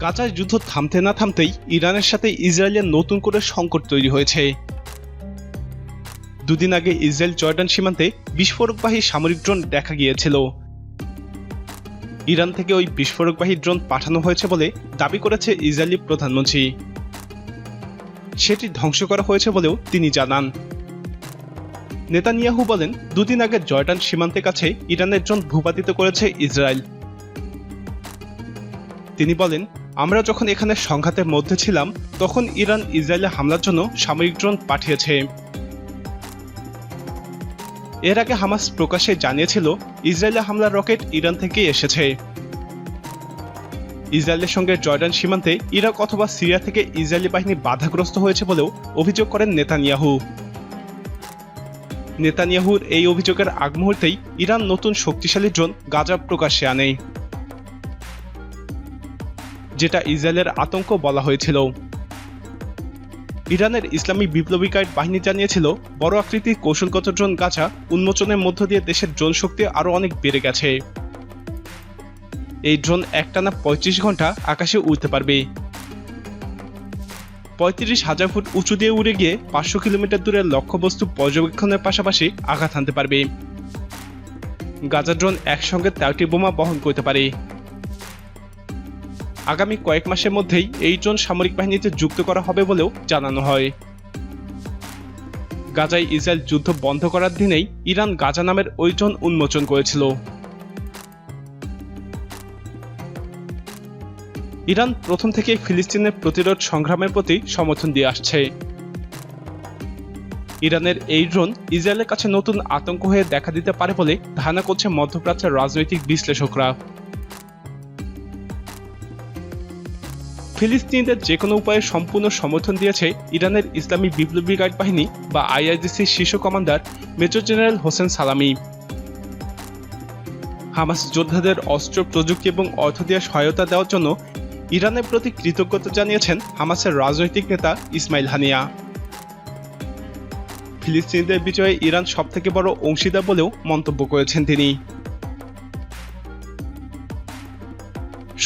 গাজার যুদ্ধ থামতে না থামতেই ইরানের সাথে ইসরায়েলের নতুন করে সংকট তৈরি হয়েছে। দুদিন আগে ইসরায়েল জর্ডান সীমান্তে বিস্ফোরকবাহী সামরিক ড্রোন দেখা গিয়েছিল। ইরান থেকে ওই বিস্ফোরকবাহী ড্রোন পাঠানো হয়েছে বলে দাবি করেছে ইসরায়েলি প্রধানমন্ত্রী। সেটি ধ্বংস করা হয়েছে বলেও তিনি জানান। নেতানিয়াহু বলেন, দুদিন আগে জর্ডান সীমান্তের কাছে ইরানের ড্রোন ভূপাতিত করেছে ইসরায়েল। তিনি বলেন আমরা যখন এখানে সংঘাতের মধ্যে ছিলাম, তখন ইরান ইসরায়েলে হামলার জন্য সামরিক ড্রোন পাঠিয়েছে। এর আগে হামাস প্রকাশ্যে জানিয়েছিল, ইসরায়েলে হামলার রকেট ইরান থেকে এসেছে। ইসরায়েলের সঙ্গে জর্ডান সীমান্তে ইরাক অথবা সিরিয়া থেকে ইসরায়েলি বাহিনী বাধাগ্রস্ত হয়েছে বলেও অভিযোগ করেন নেতানিয়াহু। নেতানিয়াহুর এই অভিযোগের আগ মুহূর্তেই ইরান নতুন শক্তিশালী ড্রোন গাজা প্রকাশ্যে আনে। যেটা ইসরায়েলের আতঙ্ক বলা হয়েছিল। ইরানের ইসলামী বিপ্লবী গাইড বাহিনী জানিয়েছিল, বড় আকৃতির কৌশলগত ড্রোন গাছা উন্মোচনের মধ্য দিয়ে দেশের ড্রোন শক্তি আরও অনেক বেড়ে গেছে। এই ড্রোন একটানা পঁয়ত্রিশ ঘণ্টা আকাশে উড়তে পারবে। পঁয়ত্রিশ হাজার ফুট উঁচু দিয়ে উড়ে গিয়ে পাঁচশো কিলোমিটার দূরের লক্ষ্যবস্তু পর্যবেক্ষণের পাশাপাশি আঘাত হানতে পারবে। গাজা ড্রোন একসঙ্গে তেরোটি বোমা বহন করতে পারে। আগামী কয়েক মাসের মধ্যেই এই সামরিক বাহিনীতে যুক্ত করা হবে বলেও জানানো হয়। গাজায় ইসরায়েল যুদ্ধ বন্ধ করার দিনেই ইরান গাজা নামের ওই ড্রোন উন্মোচন করেছিল। ইরান প্রথম থেকে ফিলিস্তিনের প্রতিরোধ সংগ্রামের প্রতি সমর্থন দিয়ে আসছে। ইরানের এই ড্রোন ইসরায়েলের কাছে নতুন আতঙ্ক হয়ে দেখা দিতে পারে বলে ধারণা করছে মধ্যপ্রাচ্যের রাজনৈতিক বিশ্লেষকরা। ফিলিস্তিনিদের যে কোনো উপায়ে সম্পূর্ণ সমর্থন দিয়েছে ইরানের ইসলামী বিপ্লবী গাইড বাহিনী বা আইআইজিসির শীর্ষ কমান্ডার মেজর জেনারেল হোসেন সালামি। হামাস যোদ্ধাদের অস্ত্র, প্রযুক্তি এবং অর্থ দিয়ে সহায়তা দেওয়ার জন্য ইরানের প্রতি কৃতজ্ঞতা জানিয়েছেন হামাসের রাজনৈতিক নেতা ইসমাইল হানিয়া। ফিলিস্তিনিদের বিজয়ে ইরান সবথেকে বড় অংশীদার বলেও মন্তব্য করেছেন তিনি।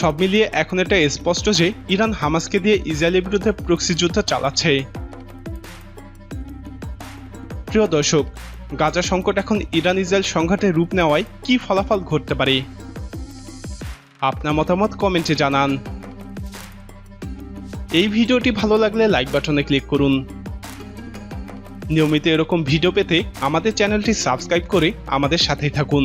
সব মিলিয়ে এখন এটা স্পষ্ট যে ইরান হামাসকে দিয়ে ইসরায়েলের বিরুদ্ধে প্রক্সি যুদ্ধ চালাচ্ছে। প্রিয় দর্শক, গাজা সংকট এখন ইরান ইসরায়েল সংঘাতে রূপ নেওয়ায় কি ফলাফল ঘটতে পারে? আপনার মতামত কমেন্টে জানান। এই ভিডিওটি ভালো লাগলে লাইক বাটনে ক্লিক করুন। নিয়মিত এরকম ভিডিও পেতে আমাদের চ্যানেলটি সাবস্ক্রাইব করে আমাদের সাথেই থাকুন।